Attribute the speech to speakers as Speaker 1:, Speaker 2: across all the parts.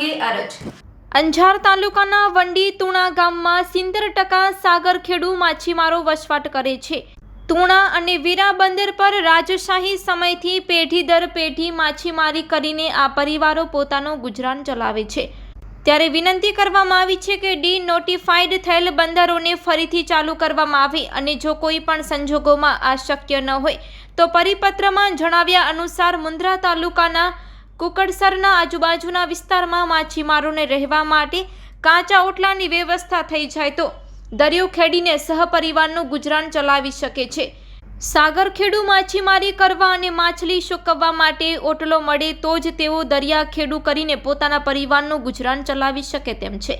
Speaker 1: અરજ. અંજાર તાલુકાના વંડી તુણા ગામમાં સિત્તેર ટકા સાગરખેડુ માછીમારો વસવાટ કરે છે. તુણા અને વીરા બંદર પર રાજશાહી સમયથી પેઢી દર પેઢી માછીમારી કરીને આ પરિવારો પોતાનું ગુજરાન ચલાવે છે. ત્યારે વિનંતી કરવામાં આવી છે કે ડી નોટિફાઈડ થયેલ બંદરોને ફરીથી ચાલુ કરવામાં આવે અને જો કોઈ પણ સંજોગોમાં આ શક્ય ન હોય, તો પરિપત્રમાં જણાવ્યા અનુસાર મુન્દ્રા તાલુકાના કુકડસરના આજુબાજુના વિસ્તારમાં માછીમારોને રહેવા માટે કાચા ઓટલાની વ્યવસ્થા થઈ જાય તો દરિયો ખેડીને સહપરિવારનું ગુજરાન ચલાવી શકે છે. સાગરખેડુ માછીમારી કરવા અને માછલી સૂકવવા માટે ઓટલો મળે તો જ તેઓ દરિયા ખેડુ કરીને પોતાના પરિવારનું ગુજરાન ચલાવી શકે તેમ છે.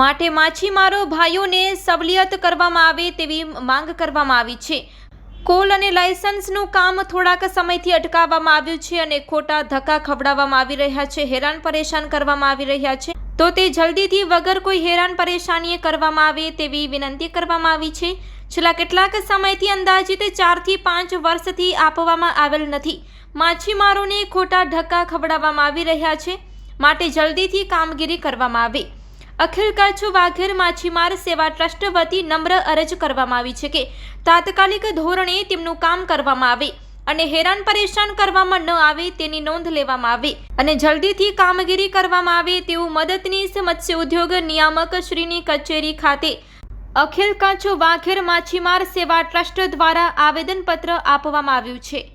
Speaker 1: માટે માછીમારો ભાઈઓને સવલિયત કરવામાં આવે તેવી માંગ કરવામાં આવી છે. કોલ અને લાયસન્સનું કામ થોડાક સમયથી અટકાવવામાં આવ્યું છે અને ખોટા ધક્કા ખવડાવવામાં આવી રહ્યા છે, હેરાન પરેશાન કરવામાં આવી રહ્યા છે. તો તે જલ્દીથી વગર કોઈ હેરાન પરેશાનીએ કરવામાં આવે તેવી વિનંતી કરવામાં આવી છે. છેલ્લા કેટલાક સમયથી અંદાજિત ચારથી પાંચ વર્ષથી આપવામાં આવેલ નથી. માછીમારોને ખોટા ધક્કા ખવડાવવામાં આવી રહ્યા છે. માટે જલ્દીથી કામગીરી કરવામાં આવે. અખિલ કચ્છ વાઘેર માછીમાર સેવા ટ્રસ્ટ વતી નમ્ર અરજ કરવામાં આવી છે કે તાત્કાલિક ધોરણે તેમનું કામ કરવામાં આવે અને હેરાન પરેશાન કરવામાં ન આવે તેની નોંધ લેવામાં આવે અને જલ્દીથી કામગીરી કરવામાં આવે તેવું મદદનીશ મત્સ્ય ઉદ્યોગ નિયામક શ્રીની કચેરી ખાતે અખિલ કચ્છ વાઘેર માછીમાર સેવા ટ્રસ્ટ દ્વારા આવેદનપત્ર આપવામાં આવ્યું છે.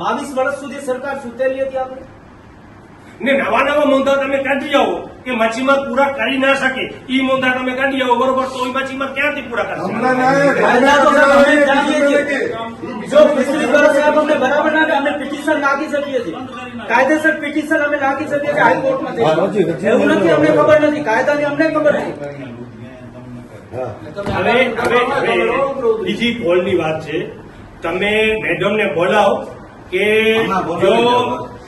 Speaker 2: બાવીસ વર્ષ સુધી સરકાર સુતેલી હતી આપણે?
Speaker 3: ને નવા નવા મોંધા તમે કાઢી આવો? કે માછીમાર પૂરા કરી ના શકે. ઈ મોંધા તમે કાઢી આવો? બરોબર તો ઈ માછીમાર ક્યાંથી પૂરા કરશે
Speaker 2: બરાબર ના અમે પિટિશન નાખી શકીએ છીએ. કાયદેસર પિટિશન અમે નાખી શકીએ છીએ હાઈકોર્ટમાં એવું નથી અમને ખબર નથી. કાયદાની અમને ખબર નથી.
Speaker 3: હવે બીજી કોલની વાત છે. તમે મેડમને બોલાવો. કે જો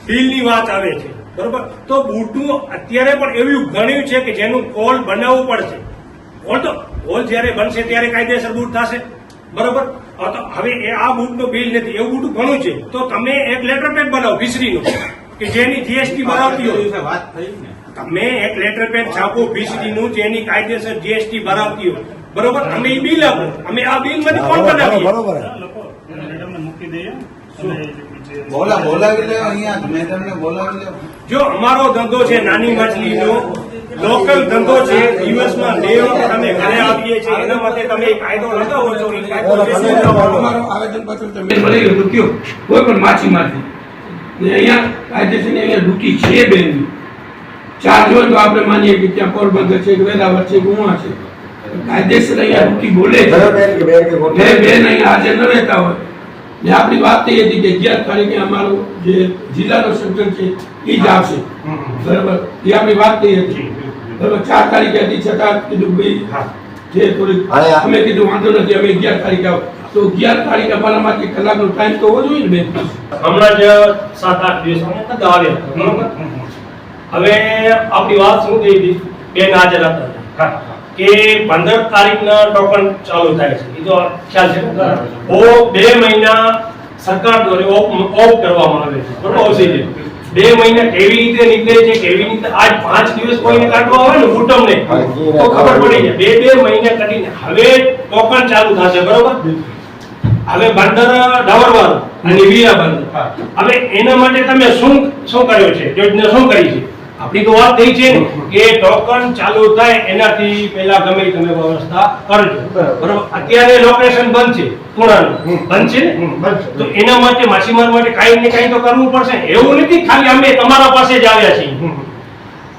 Speaker 3: બિલની વાત આવે છે બરોબર? તો બૂટનું અત્યારે પણ એવું ગણ્યું છે કે જેનું કોલ બનાવવું પડશે. કોલ તો કોલ જ્યારે બનશે ત્યારે કાયદેસર બૂટ થશે બરોબર? હવે તો હવે એ આ બૂટનું બિલ નથી એવું બૂટ ઘણું છે. તો તમે એક લેટર પેડ બનાવો ફિશરીનું કે જેની જીએસટી બનાવતી હોય.
Speaker 2: વાત થઈ ને.
Speaker 3: તમે એક લેટર પેડ છાપો ફીસડી જેની કાયદેસર જીએસટી ભરાવતી હોય. બરોબર? અમે એ બિલ આપો. અમે આ બિલ મને કોણ બનાવીએ?
Speaker 4: બરોબર. મૂકી બોલાવી લે અહીંયા મેડમને બોલાવી લે
Speaker 3: જો અમારો ધંધો છે નાની માછલીનો લોકલ ધંધો છે દિવસમાં બે વખત અમે ઘરે આવીએ છીએ. એના માટે તમે કાયદો લગાવો છો
Speaker 5: તો કયો કોઈ પણ માછીમારથી ને અહીંયા કાયદેસરની અહીંયા ડૂટી છે બેન ચાર્જ હોય તો આપણે માનીએ કે ત્યાં પોરબંદર છે કે વેરાવળ છે ગુવા છે. કાયદેસર અહીંયા ડૂટી બોલે છે. બે બેન અહીંયા હાજર ન રહેતા હોય. ને આપણી વાત થઈ હતી કે અગિયાર તારીખે અમારું જે જિલ્લાનો સેક્ટર છે એ જ આવશે. બરાબર? એ આપણી વાત થઈ હતી. બરાબર? ચાર તારીખે હતી છતાં કીધું ભાઈ જે થોડીક અમે કીધું વાંધો નથી અમે અગિયાર તારીખે આવો. તો અગિયાર તારીખે અમારા માટે કલાકનો ટાઈમ તો હોવો જોઈએ ને બેન?
Speaker 3: હમણાં જ સાત આઠ દિવસ અમે આવ્યા બરાબર? હવે આપણી વાત શું થઈ હતી? બેન હાજર હતા કે પંદર તારીખના ટોકન ચાલુ થાય છે. એ તો ખ્યાલ છે ઓ બે મહિના સરકાર દ્વારા ઓફ ઓફ કરવામાં આવે છે. બરોબર? છે. બે મહિના કેવી રીતે નીકળે છે કેવી રીતે? આજ પાંચ દિવસ કોઈને કાઢવા આવે ને કુટુંબને તો ખબર પડી જાય. બે બે મહિના કાઢીને હવે ટોકન ચાલુ થશે બરોબર? હવે બંદર ડાવરવાનું અને વિયા બંદર. હવે એના માટે તમે શું શું કર્યો છે? યોજના શું કરી છે? આપણી તો વાત થઈ છે કે ટોકન ચાલુ થાય એનાથી પહેલા ગમે તમે વ્યવસ્થા કરજો. બરોબર. અત્યારે લોકેશન બંધ છે પુણાનું બંધ છે તો એના માટે માછીમાર માટે કાંઈ ને કાંઈ તો કરવું પડશે. એવું નથી ખાલી અમે તમારા પાસે જ આવ્યા છીએ.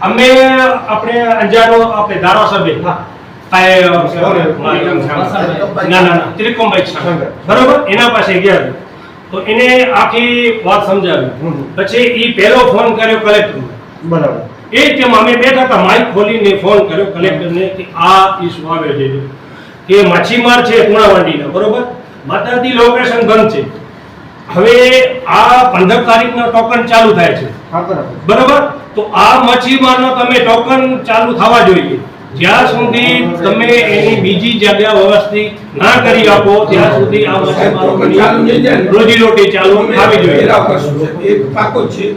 Speaker 3: અમે આપણે અંજારો આપણે ધારાસભ્ય. ના ના ત્રિકોમભાઈ. બરોબર? એના પાસે ગયા. તો એને આખી વાત સમજાવી. પછી ઈ પહેલો ફોન કર્યો કલેક્ટર બરાબર. એ તેમ અમે બેઠા હતા માઇક ખોલીને ફોન કર્યો કલેક્ટરને કે આ ઇસ્યુ આવે છે? કે માછીમાર છે પુણાવાડીના બરોબર? માતાજી લોકેશન બંધ છે. હવે આ પંદર તારીખનો ટોકન ચાલુ થાય છે. બરાબર. તો આ માછીમારનો તમે ટોકન ચાલુ થવા જોઈએ. જ્યાં સુધી તમે એની બીજી જગ્યા વ્યવસ્થિત ના કરી આપો ત્યાં સુધી આ માછીમારો રોજીરોટી ચાલુ થવી જોઈએ.
Speaker 5: ઘેરાવ એ પાકો છે.